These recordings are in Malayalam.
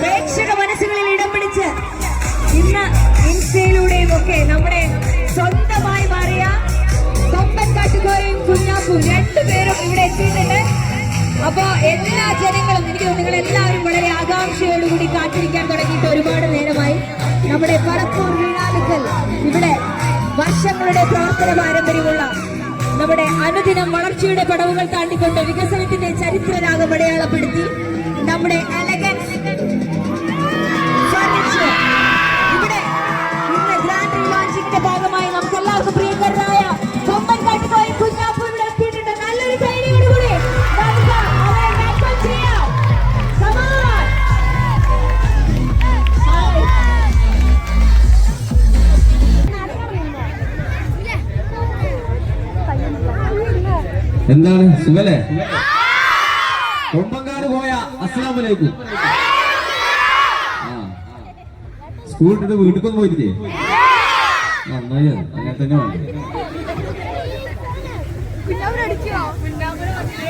പ്രേക്ഷക മനസ്സുകളിൽ ഇടം പിടിച്ച് ഇന്ന് ഇൻസ്റ്റയിലൂടെയും ഒക്കെ നമ്മുടെ സ്വന്തമായി മാറിയ കൊമ്പൻ കാട്ടുകോയും കുഞ്ഞാപ്പും രണ്ടുപേരും ഇവിടെ എത്തിയിട്ടുണ്ട്. അപ്പോ എല്ലാ ജനങ്ങളും എനിക്ക് നിങ്ങൾ എല്ലാവരും വളരെ ആകാംക്ഷയോടുകൂടി കാത്തിരിക്കാൻ തുടങ്ങിയിട്ട് ഒരുപാട് നേരമായി. നമ്മുടെ പറപ്പൂർ വീണാലുക്കൽ ഇവിടെ വർഷങ്ങളുടെ പ്രവർത്തന പാരമ്പര്യമുള്ള നമ്മുടെ അനുദിനം വളർച്ചയുടെ പടവുകൾ താണ്ടിക്കൊണ്ട് വികസനത്തിന്റെ ചരിത്രരാഗം അടയാളപ്പെടുത്തി. നമ്മുടെ ഇവിടെ ഇന്ന് ഗ്രാൻഡ് റിലോഞ്ചിങ്ങിന്റെ ഭാഗമായി നമുക്ക് എല്ലാവർക്കും പ്രിയങ്കരനായ കൊമ്പൻ കാട്ടുപോയി കുഞ്ഞാപ്പു ഇവിടെ എത്തിയിട്ടുണ്ട്. നല്ലൊരു. Come എന്താണ്? സുഖല്ലേ? കൊമ്പങ്കാട് പോയ അസ്സലാമലൈക്കും സ്കൂൾ ഇട്ടിട്ട് വീട്ടിക്കൊന്നും പോയിട്ടില്ലേ? നന്നായി. അങ്ങനെ തന്നെ വേണം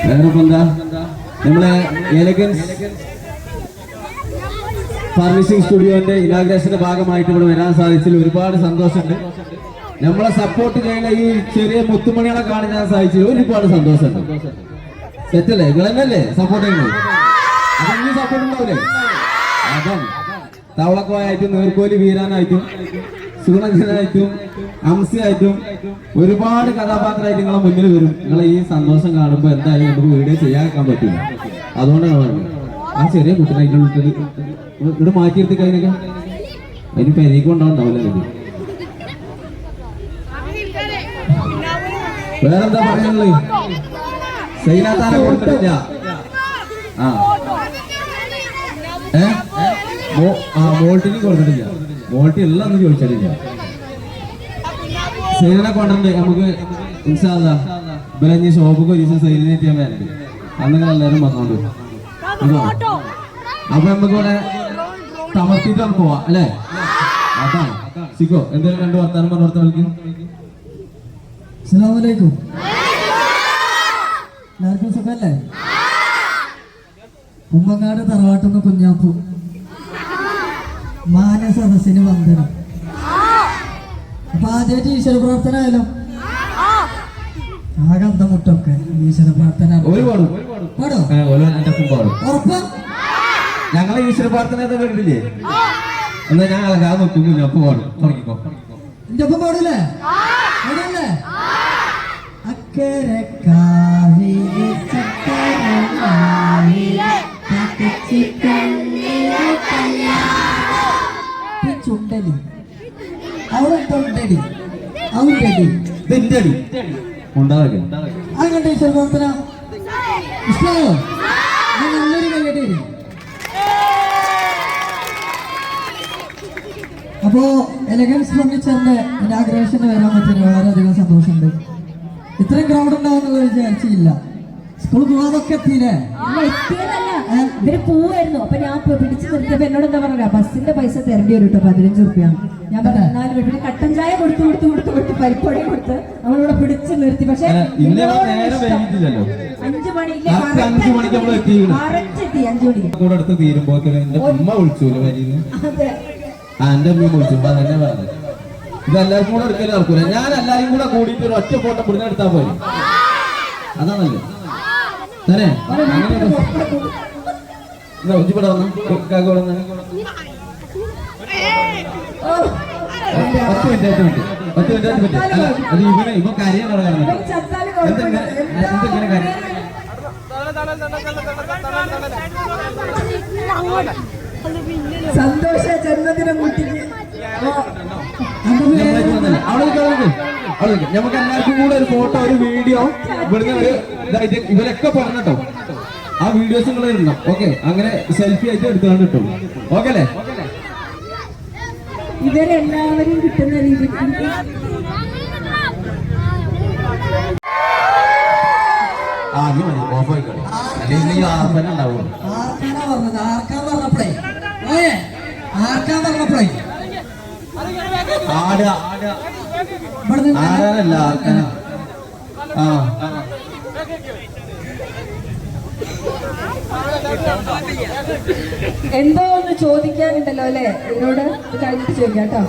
വേറെ എന്താ? നമ്മളെ എലഗൻസ് ഫർണിഷിംഗ് സ്റ്റുഡിയോന്റെ ഇനാഗ്രേഷന്റെ ഭാഗമായിട്ട് ഇവിടെ വരാൻ സാധിച്ചതിൽ ഒരുപാട് സന്തോഷമുണ്ട്. നമ്മളെ സപ്പോർട്ട് ചെയ്യുന്ന ഈ ചെറിയ മുത്തുമണികളെ കാണിക്കാൻ സാധിച്ചതിൽ ഒരുപാട് സന്തോഷമുണ്ട്. സെറ്റല്ലേ നിങ്ങളെന്നല്ലേ സപ്പോർട്ട് ചെയ്യുന്നത്? ഇനി സപ്പോർട്ട് തവളക്കോയായിട്ടും നീർക്കോലി വീരാനായിട്ടും സുഗുണജനായിട്ടും അംസിയായിട്ടും ഒരുപാട് കഥാപാത്രമായിട്ട് നിങ്ങളെ മുന്നിൽ വരും. നിങ്ങളെ ഈ സന്തോഷം കാണുമ്പോൾ എന്തായാലും നമുക്ക് വീഡിയോ ചെയ്യാക്കാൻ പറ്റില്ല. അതുകൊണ്ടാണ് പറഞ്ഞത്. ആ ചെറിയ കുട്ടീനെ അതിന്റെ ഇവിടെ മാറ്റിയെടുത്ത് കഴിഞ്ഞൊക്കെ അതിന് പെരീക്ക് കൊണ്ടാവുണ്ടാവില്ല എനിക്ക് വേറെന്താ പറയാനുള്ളത് സൈനാത്താനെ കൊടുത്തിട്ടില്ല. ആ. ഏ? മോ- ആ മോൾട്ടിന് കൊടുത്തിട്ടില്ല. മോൾട്ടി എല്ലാം ഒന്നും ചോദിച്ചിട്ടില്ല. സൈനനെ കൊണ്ടുണ്ട് നമുക്ക് ഇൻഷാല്ല ഇവരഞ്ഞ് ഷോപ്പൊക്കെ ഒരു ദിവസം സൈലിനേറ്റ് എത്തിയാൽ വരണ്ട്. അന്നങ്ങനെ എല്ലാവരും വന്നോണ്ട്. അപ്പൊ അപ്പൊ നമുക്ക് ഇവിടെ തമർത്തിട്ട് നമുക്ക് പോവാം അല്ലേ? അതാണ്. സിക്കോ എന്തെങ്കിലും രണ്ട് വർത്താനം പറഞ്ഞു വിളിക്കും. അസ്സലാമലൈക്കും എല്ലാവർക്കും സുഖല്ലേ? കുമ്പങ്ങാട് തറവാട്ടുന്ന കുഞ്ഞാപ്പു. മാനസദസ്സിന് വന്ദനം. അപ്പൊ ആദ്യമായിട്ട് ഈശ്വര പ്രാർത്ഥന ആയാലോ ആകെ അന്തമുട്ടൊക്കെ ഈശ്വര പ്രാർത്ഥന. പാടും. ഉറപ്പാ? ഞങ്ങളെ ഈശ്വര പ്രാർത്ഥന കേട്ടില്ലേ എന്നാ ഞാൻ അളകാതെ നോക്കുന്നു അപ്പൊ പാടും. തുടങ്ങിക്കോ. എന്റെ ഒപ്പം പാടില്ലേ? പാടല്ലേ? അക്കരെ കാവിലെ അടി ഉണ്ടാകെ അങ്ങനെ ഇഷ്ടമായോ നല്ലൊരു കൈകട്ടി അപ്പോ എലഗൻസ് ഫർണിച്ചറിന്റെ ഇനാഗ്രേഷന് വരാൻ പറ്റിയ വളരെയധികം സന്തോഷമുണ്ട്. ഇത്രയും ഗ്രൗണ്ട് ഉണ്ടാവുന്നത് വിചാരിച്ചില്ല. സ്കൂൾ പോകാതൊക്കെ എത്തിയില്ലേ? എത്തിയതല്ല ഇവർ പോവായിരുന്നു. അപ്പൊ ഞാൻ പിടിച്ചു നിർത്തിയപ്പോ എന്നോട് എന്താ പറഞ്ഞ ബസ്സിന്റെ പൈസ തരേണ്ടി വരും കേട്ടോ പതിനഞ്ച് റുപ്യ. ഞാൻ പറഞ്ഞു വീട്ടിൽ കട്ടൻ ചായ കൊടുത്തു കൊടുത്തു കൊടുത്തു കൊടുത്ത് പരിപ്പൊടി കൊടുത്ത് നമ്മളിവിടെ പിടിച്ചു നിർത്തി. പക്ഷെ അഞ്ചു മണിക്ക്. മറച്ചെത്തി അഞ്ചു മണിക്ക്. തീരുമ്പോ ഉമ്മ വിളിച്ചു അതെ. എന്റെ ഉമ്മ വിളിച്ചു. അതന്നെ കൂടെ എടുക്കലും നടക്കൂല. ഞാൻ എല്ലാരും കൂടെ കൂടിയിട്ട് ഒരു ഒറ്റ ഫോട്ടോ പിടിഞ്ഞ എടുത്താ പോയി അതാണല്ലോ. തന്നെ അങ്ങനെ വന്നു. കാക്കോടെ വന്നു. ഓ, പത്ത് മിനിറ്റ് ആയിട്ട് പറ്റും പത്ത് മിനിറ്റ് ആയിട്ട് പറ്റും അല്ല അത് ഇവനെ ഇവൻ ചത്താലും കുഴപ്പമില്ല. എന്തെങ്ങനെ എന്തെങ്ങനെ കാര്യം? സന്തോഷ ജന്മദിനം കുട്ടിക്ക്. നമുക്ക് എല്ലാവർക്കും കൂടെ ഒരു ഫോട്ടോ ഒരു വീഡിയോ ഇവിടുന്ന് ഒരു ഇതായിട്ട് ഇവരൊക്കെ പറഞ്ഞോ ആ വീഡിയോസ് നിങ്ങൾ ഇടണം. ഓക്കെ അങ്ങനെ സെൽഫി ആയിട്ട് എടുത്തുകൊണ്ട് കിട്ടും ഓക്കെ അല്ലേ? ഇവരെല്ലാവരും കിട്ടുന്ന രീതിയിൽ ആർക്കാണോ പറഞ്ഞത്? ആർക്കാ പറഞ്ഞപ്പോഴേ? ഓയേ ആർക്കാ പറഞ്ഞപ്പോഴേ? ആടാ ഇവിടെ ആർക്കാനാ ആ. എന്തോ ഒന്ന് ചോദിക്കാനുണ്ടല്ലോ അല്ലെ? എന്നോട് കഴിഞ്ഞിട്ട് ചോദിക്കാം കേട്ടോ.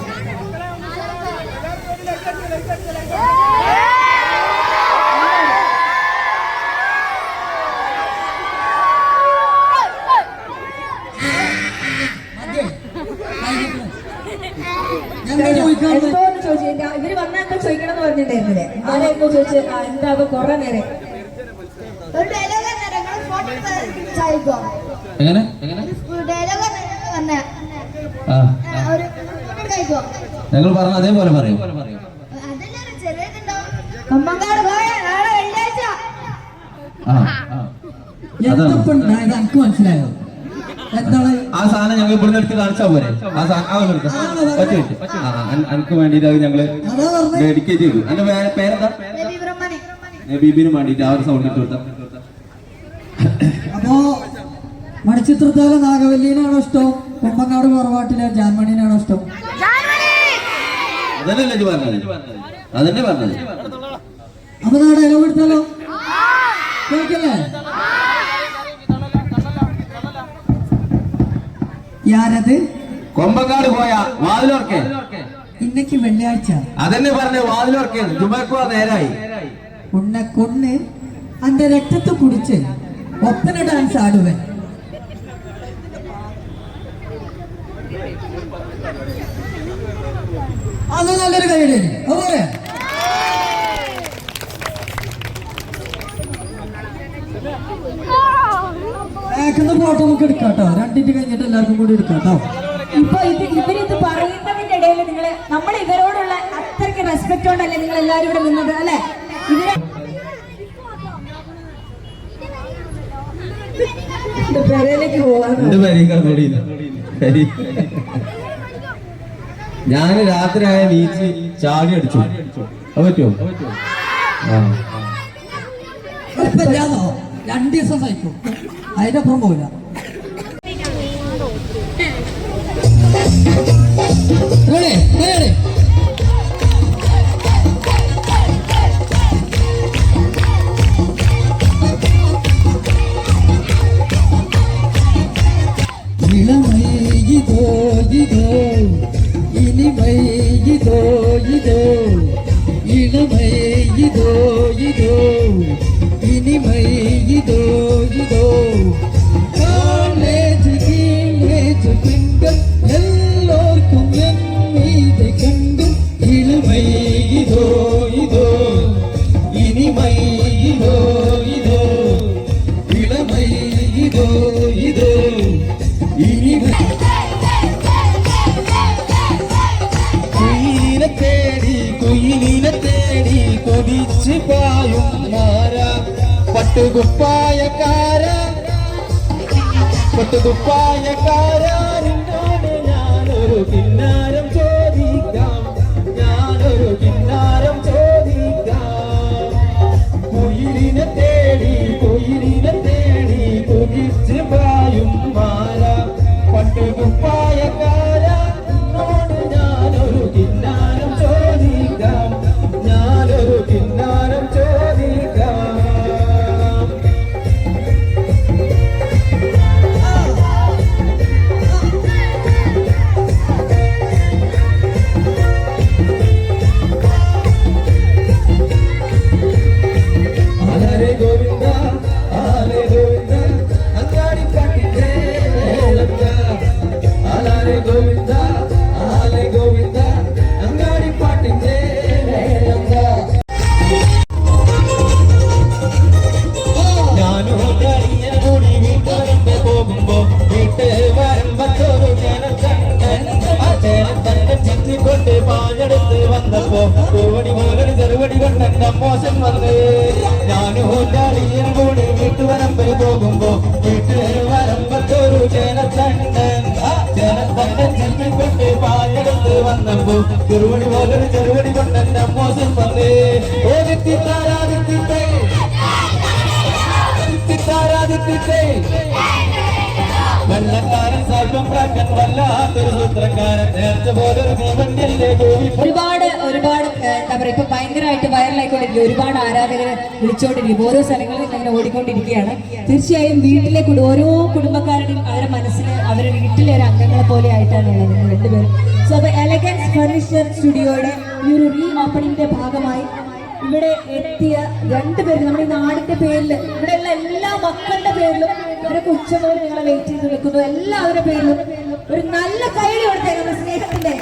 എന്തോ ഒന്ന് ചോദിച്ചു ഇവർ വന്നാ എന്തോ ചോദിക്കണം എന്ന് പറഞ്ഞിട്ടുണ്ടായിരുന്നില്ലേ ആരെന്തോ ചോദിച്ചു എന്താ കൊറേ നേരം ഒരു ഡയലോഗ് ഞങ്ങൾ ഫോട്ടോ ചായക്കോ എങ്ങനെ? എങ്ങനെ ഞങ്ങൾ പറഞ്ഞ അതേപോലെ പറയും. എനിക്ക് മനസ്സിലായോ? എന്താണ്? ആ സാധനം ഞങ്ങൾ ഇവിടുന്ന് എടുത്ത് കാണിച്ചാ പോരെ. ആ സാധനം അത് ഞങ്ങൾ ഡെഡിക്കേറ്റ് ചെയ്തു. എന്റെ പേരെന്താ? രവി ബ്രഹ്മണി. ബീബിന് വേണ്ടിയിട്ട് ആ ഒരു സൗണ്ട് ഇട്ട് കൊടുത്താ. അപ്പോ മണിച്ചിത്രത്താല നാഗവല്ലിനാണോ ഇഷ്ടം? കുമ്പങ്ങാട് കുറവാട്ടിലെ ജാൻമണിനാണോ ഇഷ്ടം? അതല്ലേ ഇജ്ജ് പറഞ്ഞത്. അതന്നെ പറഞ്ഞത്. അപ്പൊ നാ ഡയലോഗ് എടുത്താലോ? കേൾക്കല്ലേ? യാരത്? കൊമ്പങ്ങാട് പോയ വാതിലോർക്കെ. ഇന്നക്ക് വെള്ളിയാഴ്ച. അതന്നെ പറഞ്ഞു വാതിലോർക്കെ. ജുമക്കുവാ നേരായി. ഉണ്ണക്കൊണ്ണ് അന്റെ രക്തത്തെ കുടിച്ച് ഒപ്പന ഡാൻസ് ആടുവൻ. അത് നല്ലൊരു കൈഡി അതുപോലെ. ബാക്കിന്ന് ഫോട്ടോ നമുക്ക് എടുക്കാട്ടോ. കേട്ടോ രണ്ടിട്ട് കഴിഞ്ഞിട്ട് എല്ലാവർക്കും കൂടി എടുക്കാട്ടോ. കേട്ടോ ഇപ്പൊ ഇത് ഇവരിത് പറയുന്നതിന്റെ ഇടയിൽ നിങ്ങൾ നമ്മൾ ഇവരോടുള്ള അത്രയ്ക്ക് റെസ്പെക്ട് കൊണ്ടല്ലേ നിങ്ങൾ എല്ലാവരും ഇവിടെ നിന്നത് അല്ലെ? ഇവരെ പെരയിലേക്ക് എന്റെ പേരീ ഞാൻ രാത്രി ആയ നീച്ച് ചാടി അടിച്ചു. അത് പറ്റുമോ? രണ്ട് ദിവസം സഹിക്കും. അതിന്റെ അപ്പുറം പോവില്ല. ഇനിമൈ ഇതോ ഇതോ ഇളമൈ ഇതോ ഇതോ ഇനിമൈ ഇതോ ഇതോ പട്ടുകുപ്പായക്കാര പട്ടുകുപ്പായക്കാര നിന്നോട് ഞാനൊരു കിന്നാരം വന്നപ്പോ പൂവടി പോലൊരു ചെറുപടി കൊണ്ടെന്റെ മോശം വന്ന്. ഞാനും കരിയ കൂടി വീട്ടുവരമ്പിൽ പോകുമ്പോ വീട്ടിലൊരു വരമ്പത്തൊരു ജനത്തണ്ടൻ ആ ജനത്തണ്ടൻ ചിറ്റിക്കൊണ്ട് പാഞ്ഞെടുത്ത് വന്നപ്പോ ചെറുപടി പോലൊരു ചെറുപടി കൊണ്ടെന്റെ മോശം വന്ന്. ഓദിത്തി താരാദിത്തേ തിത്താരാദിത്യത്തെ വെള്ളക്കാരൻ സ്വല്പം പ്രാക്കൻ വല്ലാത്തൊരു സൂത്രക്കാരൻ. നേർച്ച പോലൊരു തീവണ്ടിയല്ലേ ഒരുപാട് എന്താ പറയുക ഇപ്പൊ ഭയങ്കരമായിട്ട് വൈറലായിക്കൊണ്ടിരിക്കും ഒരുപാട് ആരാധകരെ വിളിച്ചുകൊണ്ടിരിക്കും ഓരോ സ്ഥലങ്ങളിൽ ഇങ്ങനെ ഓടിക്കൊണ്ടിരിക്കുകയാണ്. തീർച്ചയായും വീട്ടിലെ ഓരോ കുടുംബക്കാരുടെയും അവരുടെ മനസ്സിന് അവരുടെ വീട്ടിലെ ഒരു അംഗങ്ങളെ പോലെ ആയിട്ടാണ് ഉള്ളത് രണ്ടുപേരും. സോ അപ്പൊ എലഗൻസ് ഫർണിച്ചർ സ്റ്റുഡിയോയുടെ ഈ ഒരു റീ ഓപ്പണിംഗിന്റെ ഭാഗമായി ഇവിടെ എത്തിയ രണ്ടുപേരും നമ്മുടെ ഈ നാടിന്റെ പേരിൽ ഇവിടെയുള്ള എല്ലാ മക്കളുടെ പേരിലും ഇവരൊക്കെ ഉച്ചപോലെ നിങ്ങളെ വെയിറ്റ് ചെയ്ത് നിൽക്കുന്നു. എല്ലാവരുടെ പേരിലും ഒരു നല്ല കൈ കൊടുത്തേക്കുന്ന സ്നേഹത്തിന്റെ.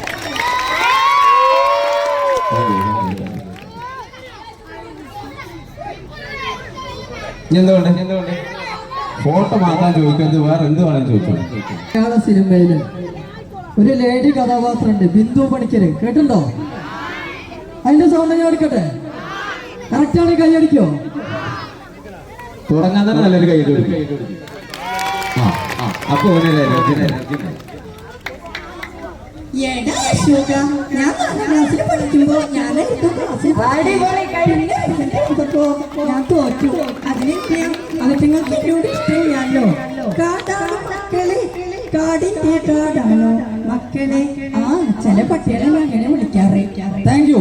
എന്തുകൊണ്ട് എന്തുകൊണ്ട് ഫോട്ടോ മാത്രം ചോദിക്കുന്നത് വേറെ എന്ത് വേണം ചോദിച്ചോ. മലയാള സിനിമയിൽ ഒരു ലേഡി കഥാപാത്രമുണ്ട് ബിന്ദു പണിക്കര്. കേട്ടുണ്ടോ അതിന്റെ സൗണ്ട് ഞാൻ എടുക്കട്ടെ? കറക്റ്റാണ് കൈ അടിക്കോ? തുടങ്ങാൻ തന്നെ നല്ലൊരു കൈ ആ ആ അപ്പൊ എടാ ഞാൻ തോറ്റു. അതിനെനിക്ക് അവറ്റങ്ങൾക്ക് എന്നോട് ഇഷ്ടമില്ലല്ലോ. കാടാണ് മക്കളെ. കാടിന്റെ കാടാണോ മക്കളെ. ആ ചില പട്ടികളെ അങ്ങനെ വിളിക്കാറ്. താങ്ക് യു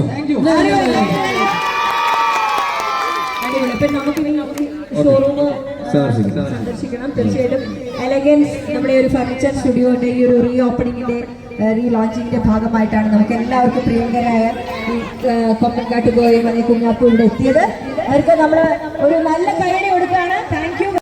സന്ദർശിക്കണം. തീർച്ചയായിട്ടും. എലഗൻസ് നമ്മുടെ ഒരു ഫർണിച്ചർ സ്റ്റുഡിയോന്റെ ഈ ഒരു റീ ഓപ്പണിംഗിന്റെ റീ ലോഞ്ചിങ്ങിന്റെ ഭാഗമായിട്ടാണ് നമുക്ക് എല്ലാവർക്കും പ്രിയങ്കരായ കൊമ്പൻകാട്ട് കുഞ്ഞാപ്പൂ ഇവിടെ എത്തിയത്. അവർക്ക് നമ്മൾ ഒരു നല്ല കൈയുടെ